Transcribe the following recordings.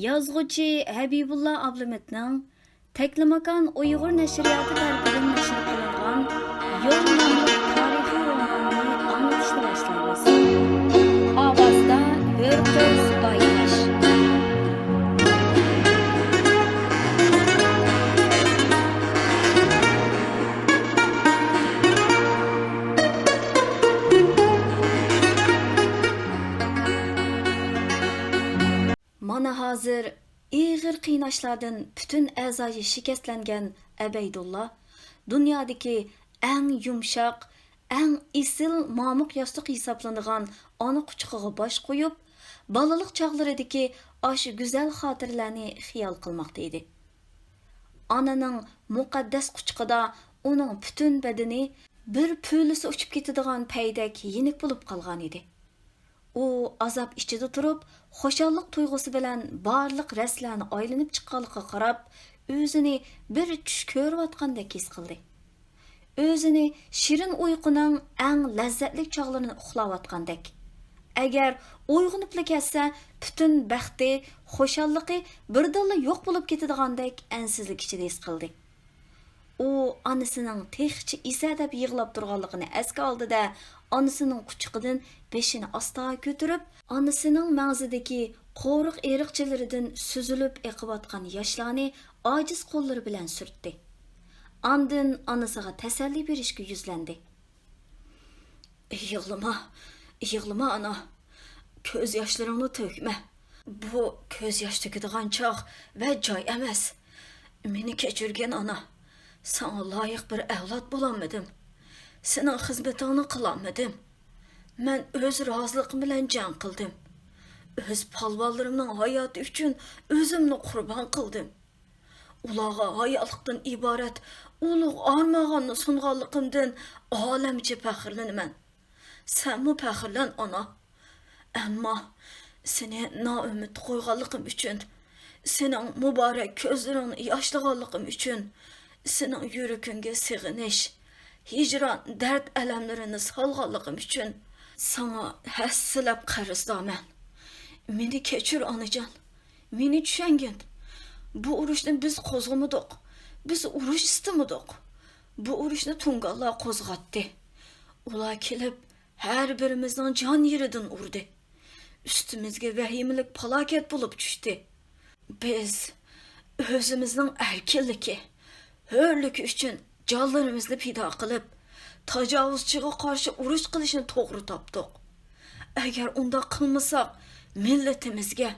Yazğıcı Habibulla Ablametning Teklimakan Uyg'ur nashriyoti tarafidan nashr qilingan Yo'l nomli tarixiy romanni anglitishni boshlaymiz. Mana hozir ig'ir qiynashlardan butun a'zoyi shikastlangan Abaydulla dunyodagi eng yumshoq, eng isil momiq yostiq hisoblanadigan ona quchog'iga bosh qo'yib, bolalik chog'laridagi osh go'zal xotirlarni xiyol qilmoqda edi. Onaning muqaddas quchqida uning butun badani bir po'lisi uchib ketadigan paydak yenik bo'lib qolgan edi. u azob ichida turib xushalliq tuyg'usi bilan barliq raslarni aylanib chiqqanligiga qarab o'zini bir tush ko'rayotgandek his qildi. O'zini shirin uyquning eng lazzatli chog'larini uxlayotgandek. Agar uyg'onibla ketsa butun baxti xushalligi birdalla yo'q bo'lib ketadigandek ansizlik ichida his qildi. U onasining texchi isa deb yig'lab turganligini esga oldida onasining quchqidan beshini asta ko'tarib onasining mag'zidagi qo'riq eriqchalaridan suzilib eqiyotgan yoshlarni ojiz qo'llari bilan surtdi andin onasiga tasalli berishga yuzlandi yig'lama yig'lama ona ko'z yoshlaringni to'kma bu ko'z yosh to'kadigan chog' va joy emas meni kechirgin ona sana loyiq bir avlod bo'lolmadim sening xizmatingni qilolmadim man o'z roziliqim bilan jang qildim o'z polvonlarimning hayoti uchun o'zimni qurbon qildim ularga hayotlikdan iborat ulug' armag'onni sunganligimdan olamcha faxrlanaman sanmu faxrlan ona ammo seni noumid qo'yganligim uchun sening muborak ko'zlaringni yoshlaganligim uchun sening yuragingga sig'inish hijron dard alamlarini solganligim uchun sana hassilab qarzdorman meni kechir onajon meni tushangin bu urushni biz qo'zg'amadik biz urush istamadik bu urushni tungallar qo'zg'atdi ular kelib har birimizning jon yeridan urdi ustimizga vahimalik falokat bo'lib tushdi biz o'zimizning erkinligi hurligi uchun jonlarimizni fido qilib tajovuzchiga qarshi urush qilishni to'g'ri topdik agar undoq qilmasak millatimizga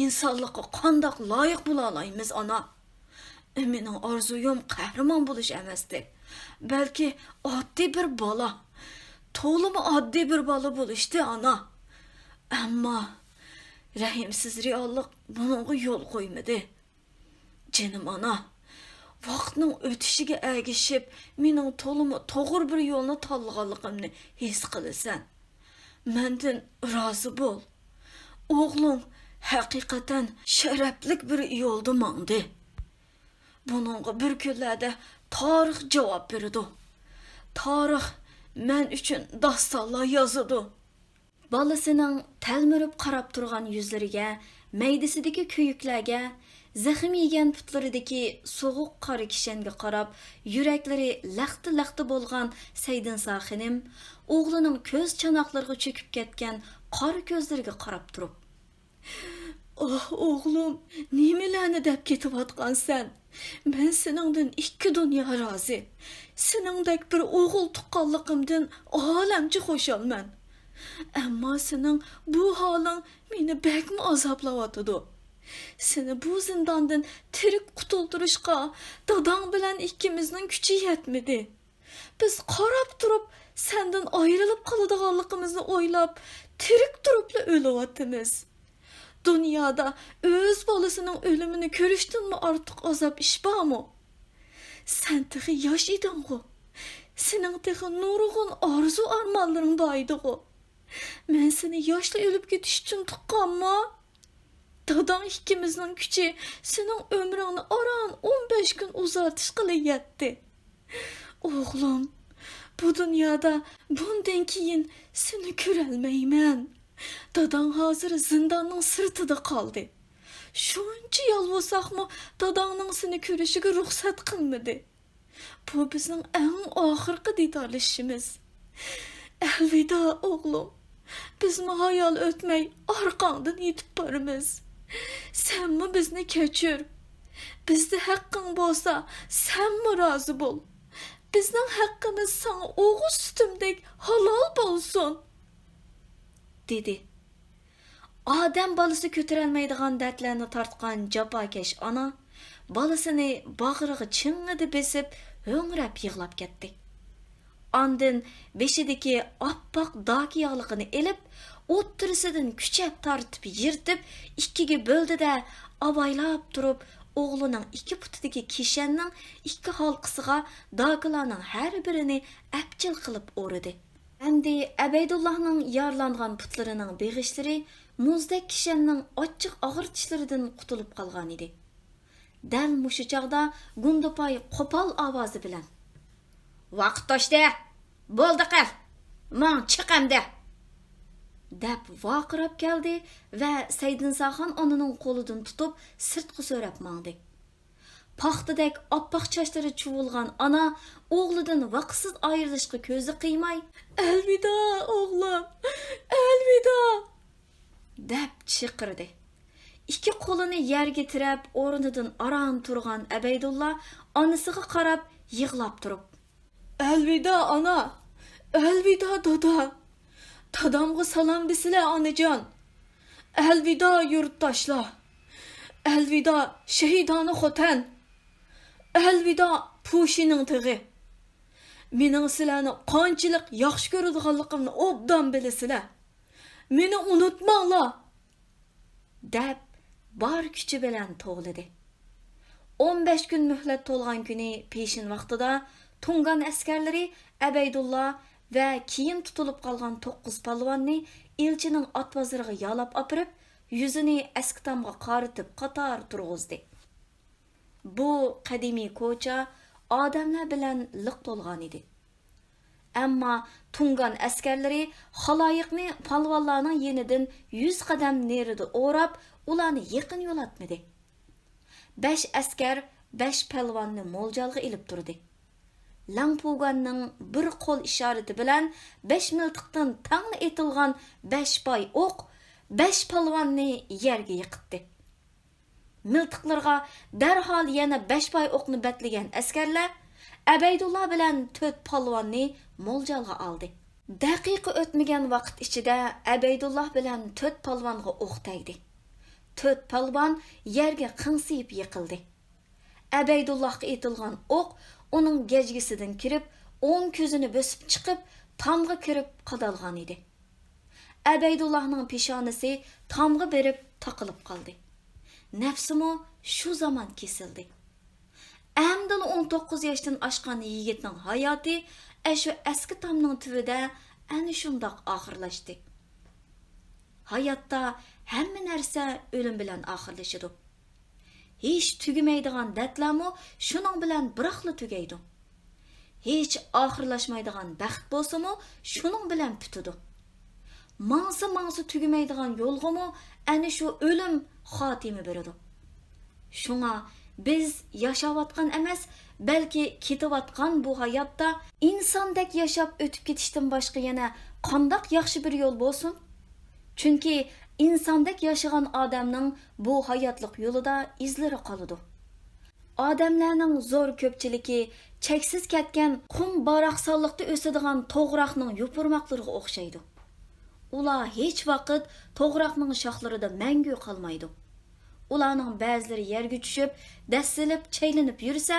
insonlikqa qandoq loyiq bo'la olamiz ona mening orzuyim qahramon bo'lish emasdi balki oddiy bir bola to'limi oddiy bir bola bo'lishdi ona ammo rahimsiz reallik bunga yo'l qo'ymadi jinim ona vaqtning o'tishiga ergishib mening to'limi to'g'ri bir yo'lni tanlaganligimni his qilasan mandan rozi bo'l. O'g'lim haqiqatan sharaflik bir yo'lda mangdi buningga bir kunlarda tarix javob beradi tarix men uchun dostonlar yozadi bolasining talmirib qarab turgan yuzlariga maydasidagi kuyuklarga zaxm yegan putlaridagi so'g'uq qora kishanga qarab yuraklari laxti laxti bo'lgan saydin soxinim o'g'lining ko'z chanoqlariga cho'kib ketgan qora ko'zlariga qarab turib oh o'g'lim nimalarni deb ketayotgansan men seningdan ikki dunyo rozi seningdek bir o'g'il tuqqanligimdan olamcha xushalman ammo sening bu holing meni bakmi azoblayotidi seni bu zindondan tirik qutultirishga dadang bilan ikkimizning kuchi yetmidi. Biz qarab turib sendan ayrilib qoladiganligimizni o'ylab tirik turibla o'lyapmiz dunyoda o'z bolasining o'limini ko'rishdanmi ortiq azob ish bormi sen tehi yosh eding'u sening tehi nurg'un orzu armonlaring bor edig'u men seni yoshla o'lib ketish uchun tuqqanmi dadang ikkimizning kuchi sening umringni aron 15 kun uzatishga yetdi o'g'lim bu dunyoda bundan keyin seni ko'rolmayman dadang hozir zindonning sirtida qoldi shuncha yolvosaqmi dadangning seni ko'rishiga ruxsat qilmadi bu bizning eng oxirgi didorlashishimiz elvida o'g'lim bizmi hayol o'tmay orqangdan yetib boramiz senmi bizni kechir bizda haqqing bo'lsa senmi rozi bo'l? Bizning haqqimiz sana o'g'il sutimdek halol bo'lsin dedi. Odam bolasi ko'tarolmaydigan dardlarni tortgan jafokash ona bolasini bag'rig'i ching'idi besib ho'ngrab yig'lab ketdi Andın beşideki appak daki yağlıqını elip, o'ttirisidan kuchab tortib yirtib ikkiga bo'ldi da avaylab turib o'g'lining ikki putidagi keshanning ikki halqisiga dogilarning har birini apchil qilib o'ridi hamdi abaydullohning yorlangan putlarining beg'ishlari muzdek kishanning ochiq og'ir tishlaridan qutulib qolgan edi dal mushu chog'da gundopoy qo'pol ovozi bilan vaqt toshdi. Bo'ldi qil. Man chiqamdi deb vaqirab keldi va saydinsaxon onining qo'lidan tutib sirtqa so'rab mangdi. Paxtadek oppoq chachlari chuvilgan ona o'g'lidan vaqtsiz ayrilishga ko'zi qiymay alvido o'g'lim alvido! deb chiqirdi. İkki qo'lini yerga tirab o'rnidan orom turgan abaydulla onasiga qarab yig'lab turib Elvida ana, elvida dada. Tadamğı salam desile anacan. Elvida yurttaşla. Elvida şehidanı xoten. Elvida puşinin tığı. Menin sileni qançılık yaxşı görüdüğanlıqımını obdan bilisile. Meni unutmağla. Dəb bar küçü bilən toğladı. 15 gün mühlət tolğan günü peşin vaxtıda Tungan әскерлері Әбейдулла вә кейін тұтылып қалған 9 палуанны елчінің атвазырығы ялап апырып, yüzünü әскітамға қарытып қатар тұрғызды. Bu qadimiy ko'cha odamlar bilan liq to'lgan edi. Ammo Tungan askarlari xaloyiqni palvonlarning yenidan 100 qadam nerida o'rab, ularni yaqin yo'latmadi. 5 askar 5 palvonni mo'ljalga ilib turdi. Langpuganning bir qo'l ishorati bilan 5 miltiqdan tangli etilgan 5 poy o'q 5 palvonni yerga yiqitdi. miltiqlarga darhol yana besh poy o'qni batlagan askarlar abaydulloh bilan to'rt polvonni mo'ljalga oldi. Daqiqa o'tmagan vaqt ichida abaydulloh bilan to'rt polvonga o'q tegdi to'rt polvon yerga qingsiyib yiqildi. Abaydullohga etilgan o'q uning gajgisidan kirib o'ng ko'zini bosib chiqib tomga kirib qadalgan edi abaydullohning peshonasi tomga berib taqilib qoldi Nefsimi şu zaman kesildi. Әмділ 19 яштан ашқан егетнің hayatı әшу әскі тамның түвіде әні шындақ ақырлашты. Hayatта әмі нәрсе өлім білән ақырлашыды. hech tugamaydigan datlamu shuning bilan biroqla tugaydi hech oxirlashmaydigan baxt bo'lsimu shuning bilan bitidi mangsi mangsi tugamaydigan yo'lg'imi ana shu o'lim xotimi beradi shunga biz yashayotgan emas balki ketayotgan bu hayotda insondek yashab o'tib ketishdan boshqa yana qandoq yaxshi bir yo'l bo'lsin chunki insondek yashagan odamning bu hayotlik yo'lida izlari qoladi odamlarning zo'r ko'pchiligi cheksiz ketgan qum baroqsonliqda o'sadigan to'g'roqning yupurmoqlariga o'xshaydi ular hech vaqt to'g'roqning shoxlarida mangu qolmaydi ularning ba'zilari yerga tushib dassilib chaylinib yursa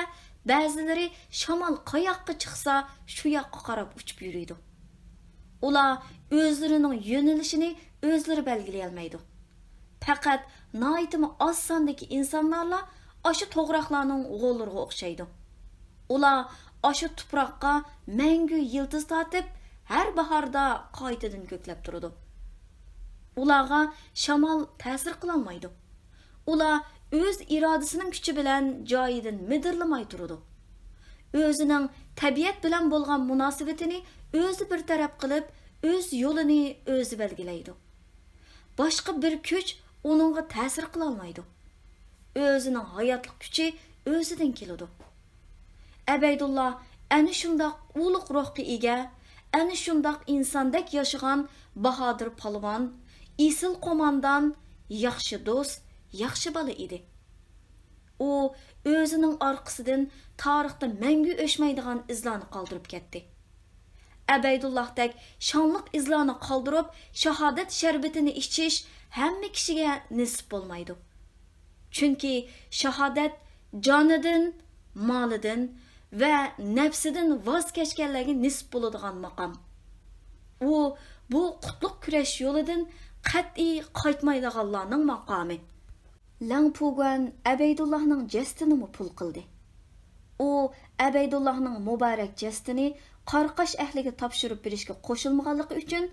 ba'zilari shamol qayoqqa chiqsa shu yoqqa qarab uchib yuriydi ular o'zlarining yo'nalishini o'zlari belgilayolmaydi faqat noitimi oz sondagi insonlarla oshu to'g'roqlarning g'o'llariga o'xshaydi ular oshu tuproqqa mangu yildiz tortib har bahorda qaytadan ko'klab turadi ularga shamol ta'sir qilolmaydi ular o'z irodasining kuchi bilan joyidan midirlamay turadi o'zining tabiat bilan bo'lgan munosabatini o'zi bir taraf qilib o'z yo'lini o'zi belgilaydi boshqa bir kuch uningga ta'sir qilolmaydi o'zining hayotlik kuchi o'zidan keladi abaydulloh ana shundoq ulug' ruhga ega ana shundoq insondek yashagan bahodir polvon isil qo'mondon yaxshi do'st yaxshi bola edi u o'zining orqasidan tarixda mangu o'chmaydigan izlarni qoldirib ketdi abaydullohdek shonliq izlarni qoldirib shahodat sharbatini ichish hamma kishiga nisb bo'lmaydi chunki shahodat jonidan molidan va nafsidan voz kechganlarga nisb bo'ladigan maqom u bu qutlug' kurash yo'lidan qat'iy qaytmaydiganlarning maqomi lang pugan abaydullohning jestini pul qildi u abaydullohning muborak jestini Qarqaş əhliga tapşırıb berishga qo'shilmaganligi uchun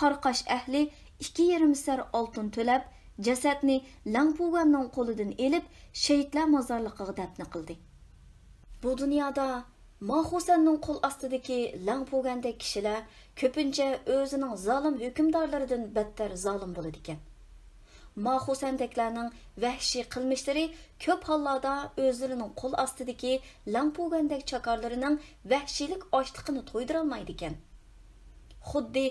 Qarqaş əhli 2 yarim sar oltin to'lab, jasadni Langpugamning qo'lidan elib, shehidlar mozorligiga dafn qildi. Bu dunyoda Mahhusanning qo'l ostidagi Langpugandagi kishilar ko'pincha o'zining zolim hukmdorlaridan battar zolim bo'ladi ekan. Mahusandaklarning vahshiy qilmishlari ko'p hollarda o'zlarining qo'l ostidagi langpugandek chakorlarining vahshiylik ochliqini to'ydirolmaydi ekan xuddi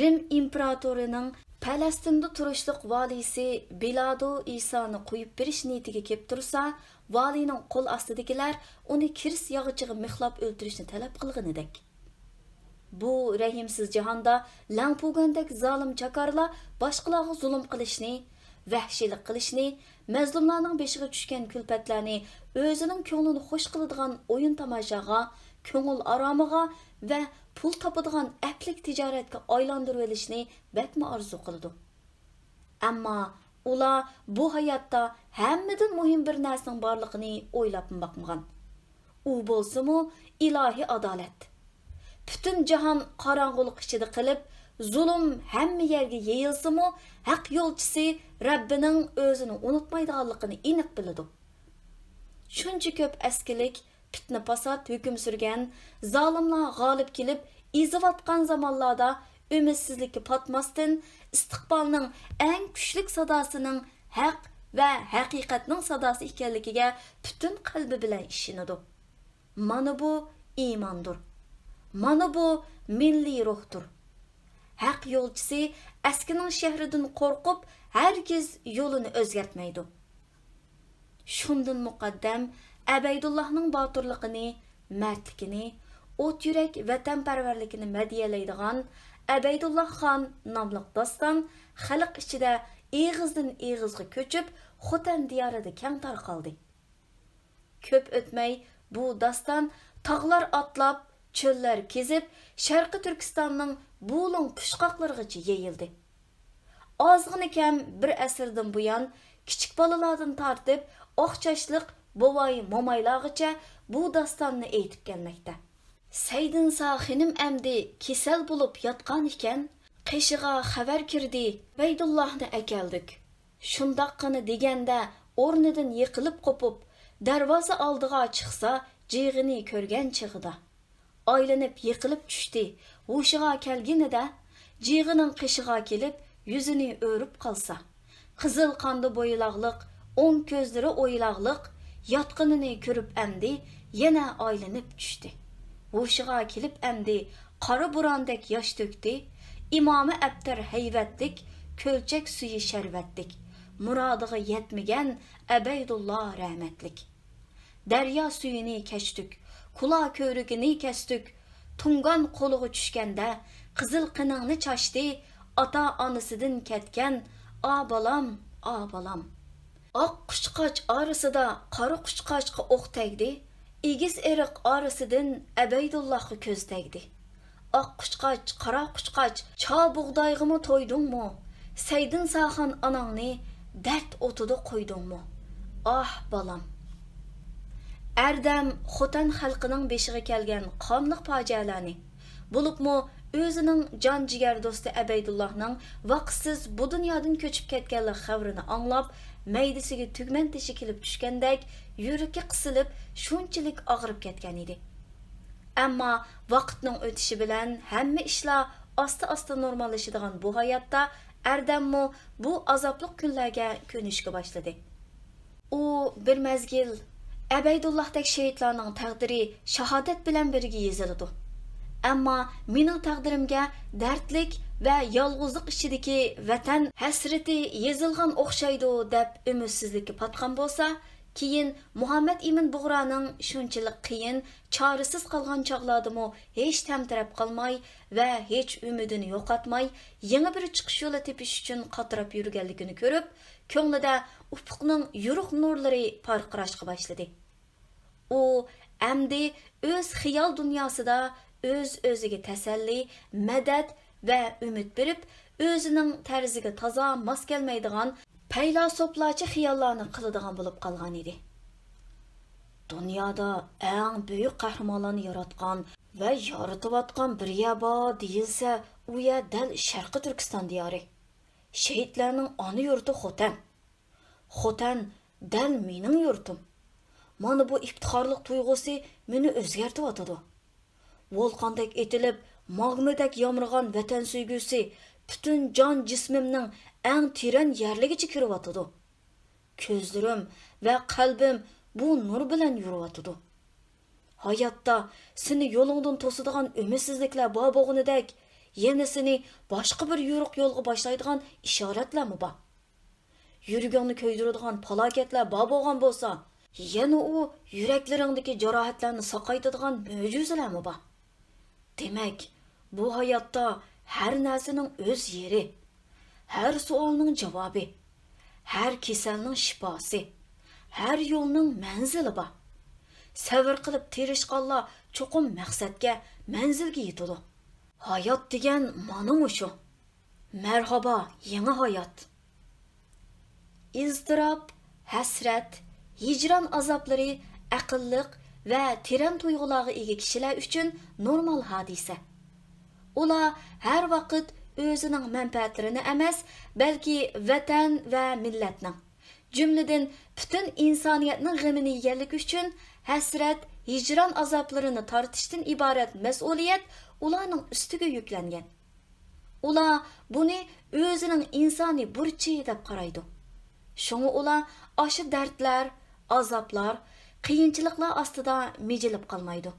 rim imperatorining falastinda turishliq valisi bilado isoni qo'yib berish niyatiga kelib tursa valining qo'l ostidagilar uni kirs yog'ichiga mixlab o'ltirishni talab qilganidek bu rahimsiz jahonda langpugandek zolim chakorlar boshqalarga zulm qilishni vahshiylik qilishni mazlumlarning beshiga tushgan kulfatlarni o'zining ko'nglini xush qiladigan o'yin tomoshaga ko'ngil aromiga va pul topadigan aplik tijoratga aylantirib olishni bakma orzu qildi ammo ular bu hayotda hammadan muhim bir narsaning borligini o'ylab boqmagan u bo'lsimu ilohiy adolat butun jahon qorong'ulik ichida qilib zulm hamma yerga yeyilsimu haq yo'lchisi rabbining o'zini unutmaydiganligini aniq biladi shuncha ko'p askilik fitna fasod hukm surgan zolimlar g'olib kelib eziyotgan zamonlarda umidsizlikka patmasdan istiqbolning eng kuchli sadosining haq va haqiqatning sadosi ekanligiga butun qalbi bilan ishonadi mana bu iymondir mana bu milliy ruhdir haq yo'lchisi askining shahridan qo'rqib hargiz yo'lini o'zgartmaydi shundan muqaddam abaydullohning botirligini mardligini o't yurak vatanparvarligini madiyalaydigan abaydulloh xon nomli doston xalq ichida eg'izdan eg'izga ko'chib xotan diyorida kang tarqaldi ko'p o'tmay bu doston tog'lar otlab cho'llar kezib sharqi turkistonning buling pushqoqlargacha yeyildi. Ozg'ina kam bir asrdan buyon kichik bolalardan tortib oqchashliq bovoy momaylog'icha bu dostonni aytib kelmoqda saydin sohinim amdi kasal bo'lib yotgan ekan qishig'a xabar kirdi baydullohni akaldik shundoqqina deganda o'rnidan yiqilib qo'pib darvoza oldiga chiqsa jig'ini ko'rgan chig'ida aylanib yiqilib tushdi hushiga kelganida jig'ining qishig'a kelib yuzini o'rib qolsa qizil qondi bo'yloqliq o'ng ko'zlari o'yloqliq yotqinini ko'rib amdi yana aylanib tushdi hushiga kelib amdi qora burondek yosh to'kdi imomi abtar hayvatlik ko'lchak suyi sharvatlik murodiga yetmagan abaydulloh rahmatlik daryo suyini kechdik qulo ko'rigini kesdik tungon qo'liga tushganda qizil qiningni chashdi ota onasidan ketgan o bolam o bolam oq qushqoch orasida qora qushqochga o'q tegdi egiz eriq orasidan abaydullohga ko'z tegdi oq qushqoch qora qushqoch cho bug'doyg'imi to'ydingmi saydin saxan onangni dard o'tida qo'ydingmi oh bolam Erdem Xotan xalqining beshiga kelgan qonliq fojialarni, bo'libmi o'zining jon jigar do'sti Abaydullohning vaqtsiz bu dunyodan ko'chib ketganlik xabrini anglab, maydisiga tugman tishi kelib tushgandek, yuragi qisilib, shunchalik og'rib ketgan edi. Ammo vaqtning o'tishi bilan hamma asta-asta normallashadigan bu hayotda Erdemmo bu azobli kunlarga ko'nishga boshladi. U bir mazgil Əbeydullahdək şehitlərinin təqdiri şahadat bilan birgə yazıldı. Ammo mening taqdirimga dardlik va yolg'izlik ichidagi vatan hasrati yezilgan o'xshaydi deb umidsizlikka patgan bo'lsa keyin muhammad ibn bug'roning shunchalik qiyin chorasiz qolgan chog'lardimi hech tamtirab qolmay va hech umidini yo'qotmay yangi bir chiqish yo'li tepish uchun qatirab yurganligini ko'rib ko'nglida ufuqning yo'ruq nurlari parqirashga boshladi u amdi o'z xiyol dunyosida o'z o'ziga tasalli madad va umid berib o'zining tarziga toza mos kelmaydigan paylasoplarcha xiyollarni qiladigan bo'lib qolgan edi dunyoda eng buyuk qahramonlarni yaratgan va yaratayotgan bir yer bor deyilsa u yer dal sharqi turkiston diyori shehidlarning ona xotan xotan dal mening yurtim mana bu iftixorlik tuyg'usi meni o'zgartiryotidi volqondek etilib magmadak yomg'irgan vatan suygusi butun jon jismimning eng teran yerligicha kiryotidi ko'zlarim va qalbim bu nur bilan yuryotidi hayotda seni yo'lingdan to'sadigan umidsizliklar bor bo'g'inidek yana seni boshqa bir yo'riq yo'lga boshlaydigan ishoratlarmi bor yuragingni ko'ydiradigan falokatlar bor bo'lgan bo'lsa yana u yuraklaringdagi jarohatlarni saqaytadigan mo'jizalarmi bor demak bu hayotda har narsaning o'z yeri har savolning javobi har kasalning shifosi har yo'lning manzili bor sabr qilib tirishqanlar cho'qim maqsadga manzilga yetadi hayot degan mana shu marhabo yangi hayot iztirob hasrat hijron azoblari aqlliq va teran tuyg'ularga ega kishilar uchun normal hodisa ular har vaqt o'zining manfaatlarini emas balki vatan va millatning jumladan butun insoniyatning g'amini yeganlik uchun hasrat hijron azoblarini tortishdan iborat mas'uliyat ularning ustiga yuklangan ular buni o'zining insoniy burchi deb qaraydi shunga ular osha dardlar azoblar qiyinchiliklar ostida mijilib qolmaydi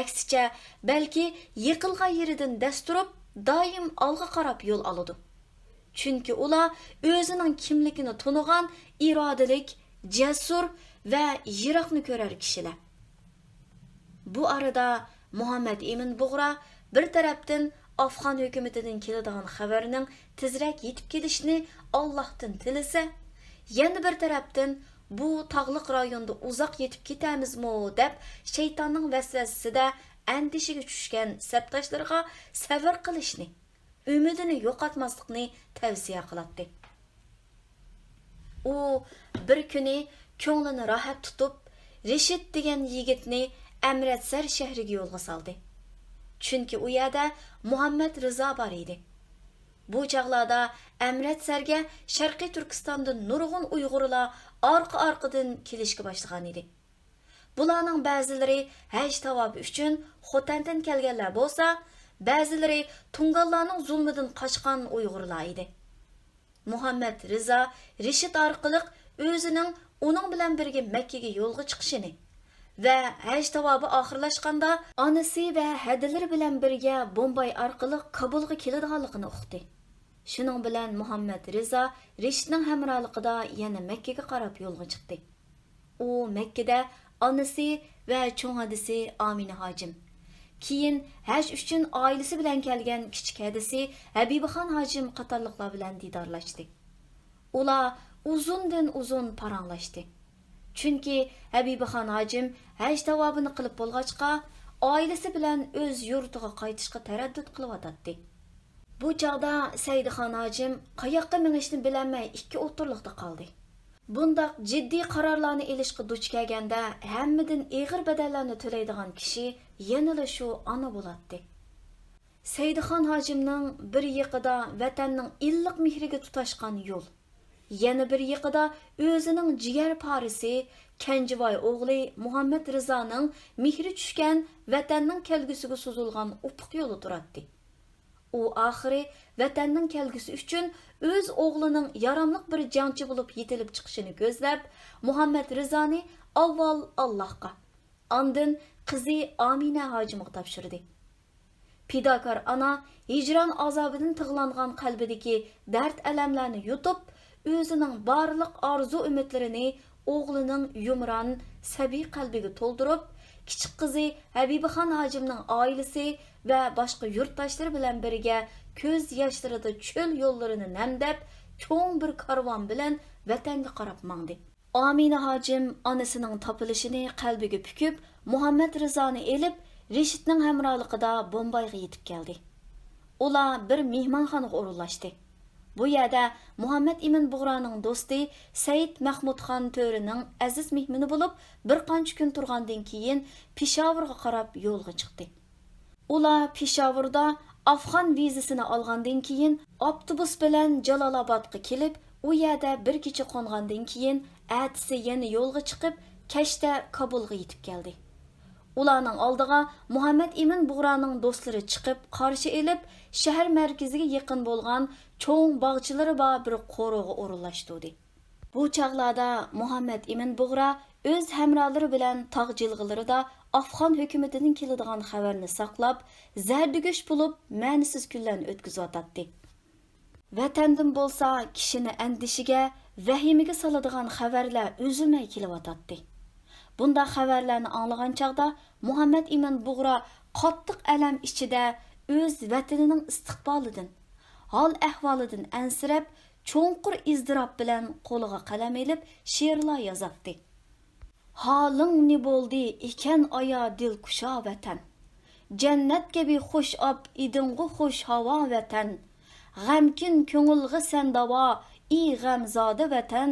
aksicha balki yiqilgan yeridan dast turib doim olg'a qarab yo'l oladi chunki ular o'zining kimligini tunigan irodalik jasur va yiroqni ko'rar kishilar bu arada muhammad ibn bug'ra bir tarafdan afg'on hukumatidan keladigan xabarning tezroq yetib kelishini ollohdan tilasa yana bir tarafdan bu tog'liq rayonda uzoq yetib ketamizmi deb shaytonning vasvasasida andishiga tushgan sabdoshlarga sabr qilishni umidini yo'qotmaslikni tavsiya qiladi u bir kuni ko'nglini rohat tutib reshid degan yigitni amratsar shahriga yo'lga soldi chunki u yerda muhammad rizo bor edi bu chog'larda amratsarga sharqiy turkistondan nurg'un uyg'urlar orqa orqadan kelishga boshlagan edi bularning ba'zilari haj tavobi uchun xotandan kelganlar bo'lsa ba'zilari tunganlarning zulmidan qochgan uyg'urlar edi muhammad rizo rishid orqali o'zining uning bilan birga makkaga yo'lga chiqishini va haj tavobi oxirlashganda onasi va hadilari bilan birga bombay orqali kabulga keladiganligini uqdi shuning bilan muhammad rizo rishidning hamrohligida yana makkaga qarab yo'lga chiqdi u makkada onasi va cho'ng hadisi omina hojim keyin haj uchun oilasi bilan kelgan kichik hadisi habibaxon hojim qatorliqlar bilan didorlashdi ular uzundan uzun paranglashdi chunki habibaxon hojim haj davobini qilib bo'lg'achqa oilasi bilan o'z yurtiga qaytishga taraddud qilyotdi bu chog'da saydixon hojim qayoqqa minishni bilolmay ikki o'tirliqda qoldi Bundaq jiddiy qarorlarni ilishga duch kelganda hammadan ig'ir badallarni to'laydigan kishi yanala shu ona bo'ladi. Saydixon hojimning bir yiqida vatanning illiq mehriga tutashgan yo'l. Yana bir yiqida o'zining jigar parisi Kenjivoy o'g'li Muhammad Rizoning mehri tushgan vatanning kelgusiga suzilgan upuq yo'li turadi. U oxiri vatanning kelgusi uchun o'z o'g'lining yaramliq bir jangchi bo'lib yetilib chiqishini ko'zlab muhammad rizoni avval allohga andin qizi amina hojimga topshirdi pidokor ana hijron azobidan tig'langan qalbidagi dard alamlarni yutib o'zining barliq orzu umidlarini o'g'lining yumron sabiy qalbiga to'ldirib kichik qizi habibaxon hojimning oilasi va boshqa yurtdoshlari bilan birga ko'z yoshlarida cho'l yo'llarini namdab cho'ng bir karvon bilan vatanga qarab mangdi. Omina hojim onasining topilishini qalbiga pukib muhammad rizoni elib reshitning hamrohligida bombayga yetib keldi ular bir mehmonxonaga o'rinlashdi bu yerda muhammad ibn bug'roning do'sti said mahmudxon to'rining aziz mehmoni bo'lib bir qancha kun turgandan keyin peshovrga qarab yo'lga chiqdi ular peshovrda afg'on vizasini olgandan keyin avtobus bilan jalolobodga kelib u yerda bir kecha qo'ngandan keyin atisi yana yo'lga chiqib kashda kabulga yetib keldi ularning oldiga muhammad ibn bug'roning do'stlari chiqib qarshi elib shahar markaziga yaqin bo'lgan cho'ng bog'chilari bor bir qo'rg'a o'rinlashtirdi bu chog'larda muhammad ibn bug'ra o'z hamrohlari bilan tog' jilg'ilarida afg'on hukumatining keladigan xabarni saqlab zardigo'sh bo'lib ma'nisiz kunlarni o'tkazayotdi vatandan bo'lsa kishini andishiga vahimaga soladigan xabarlar uzilmay kelyotdi bunda xabarlarni anglagan chog'da muhammad ibn bug'ro qattiq alam ichida o'z vatanining istiqbolidan hol ahvolidan ansirab cho'nqur izdirob bilan qo'liga qalam elib she'rlar yozatdi holing ne bo'ldi ekan oya dilkusho vatan jannat kabi xush ob iding'u xush havo vatan g'amkin ko'ngilg'i san davo i g'amzoda vatan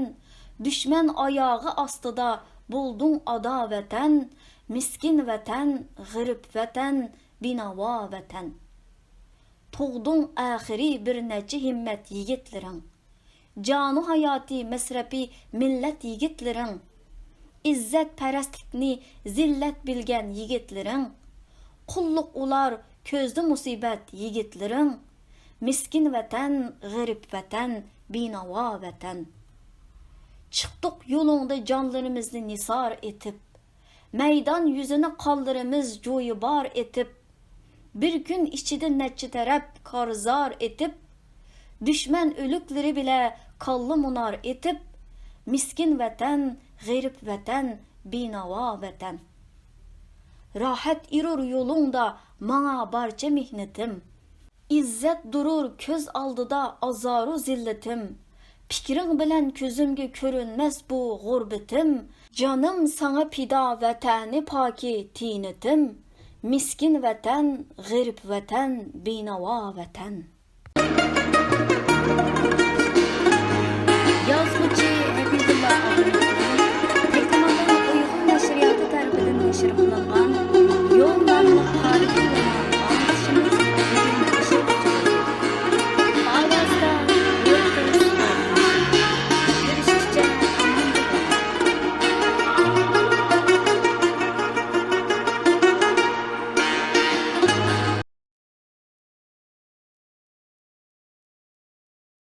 dushman oyog'i ostida buldun ada vatan miskin vatan g'irib vatan binavo vatan tug'dun axiri bir necha himmat yigitlaring jonu hayoti masrafi millat yigitlaring izzat parastlikni zillat bilgan yigitlaring qulluq ular ko'zda musibat yigitlaring miskin vatan g'irib vatan binavo vatan chiqdiq yo'lingda jonlarimizni nisor etib. Maydon yuzini qoldirimiz jo'yibor etib bir kun ichida necha taraf korzor etib dushman o'liklari bila kolli munor etib miskin vatan g'erib vatan binavo vatan rohat irur yo'lingda manga barcha mehnatim izzat durur ko'z oldida azoru zillatim fikring bilan ko'zimga ko'rinmas bu g'urbatim jonim sanga pido vatani poki tiynatim miskin vatan g'irib vatan binavo vatan